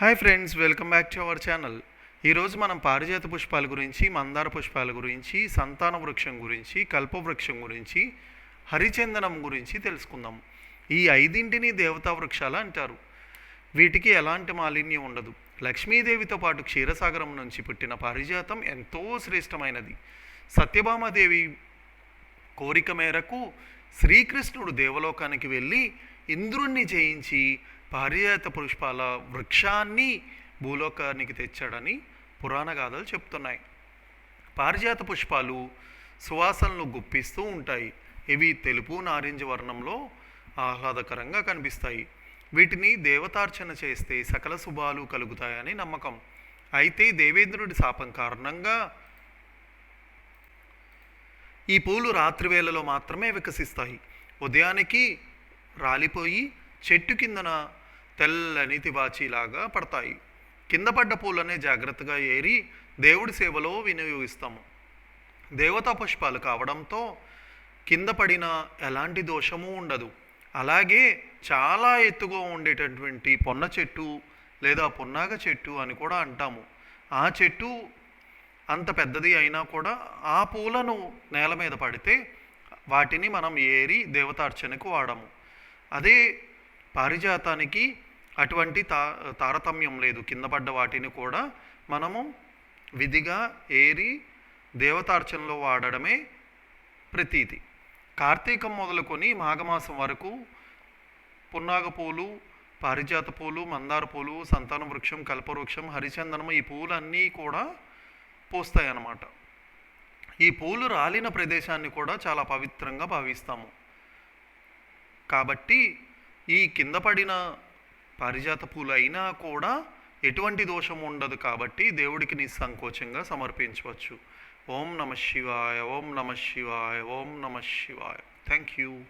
Hi friends welcome back to our channel. ఈరోజు మనం పారిజాత పుష్పాల గురించి మందార పుష్పాల గురించి సంతాన వృక్షం గురించి కల్పవృక్షం గురించి హరిచందనం గురించి తెలుసుకుందాం. ఈ ఐదింటిని దేవతా వృక్షాలు అంటారు. వీటికి ఎలాంటి మాలిన్యం ఉండదు. లక్ష్మీదేవితో పాటు క్షీరసాగరం నుంచి పుట్టిన పారిజాతం ఎంతో శ్రేష్టమైనది. సత్యభామాదేవి కోరిక మేరకు శ్రీకృష్ణుడు దేవలోకానికి వెళ్ళి ఇంద్రుణ్ణి జయించి పారిజాత పుష్పాల వృక్షాన్ని భూలోకానికి తెచ్చాడని పురాణ గాథలు చెప్తున్నాయి. పారిజాత పుష్పాలు సువాసనలు గుప్పిస్తూ ఉంటాయి. ఇవి తెలుపు నారింజ వర్ణంలో ఆహ్లాదకరంగా కనిపిస్తాయి. వీటిని దేవతార్చన చేస్తే సకల శుభాలు కలుగుతాయని నమ్మకం. అయితే దేవేంద్రుడి శాపం కారణంగా ఈ పూలు రాత్రి వేళలో మాత్రమే వికసిస్తాయి. ఉదయానికి రాలిపోయి చెట్టు కిందన తెల్లని తివాచీలాగా పడతాయి. కింద పడ్డ పూలనే జాగ్రత్తగా ఏరి దేవుడి సేవలో వినియోగిస్తాము. దేవతా పుష్పాలు కావడంతో కింద పడిన ఎలాంటి దోషము ఉండదు. అలాగే చాలా ఎత్తుగా ఉండేటటువంటి పొన్న చెట్టు లేదా పొన్నాగ చెట్టు అని కూడా అంటాము. ఆ చెట్టు అంత పెద్దది అయినా కూడా ఆ పూలను నేల మీద పడితే వాటిని మనం ఏరి దేవతార్చనకు వాడము. అదే పారిజాతానికి అటువంటి తా తారతమ్యం లేదు. కింద పడ్డ వాటిని కూడా మనము విధిగా ఏరి దేవతార్చనలో వాడడమే ప్రతీతి. కార్తీకం మొదలుకొని మాఘమాసం వరకు పున్నాగ పూలు పారిజాత పూలు మందార పూలు సంతాన వృక్షం కల్పవృక్షం హరిచందనం ఈ పూలన్నీ కూడా పూస్తాయి అన్నమాట ఈ పూలు రాలిన ప్రదేశాన్ని కూడా చాలా పవిత్రంగా భావిస్తాము. కాబట్టి ఈ కింద పడిన పారిజాత పూలు అయినా కూడా ఎటువంటి దోషం ఉండదు కాబట్టి దేవుడికి నిస్సంకోచంగా సమర్పించవచ్చు. ఓం నమ శివాయ ఓం నమ శివాయ ఓం నమ శివాయ. Thank you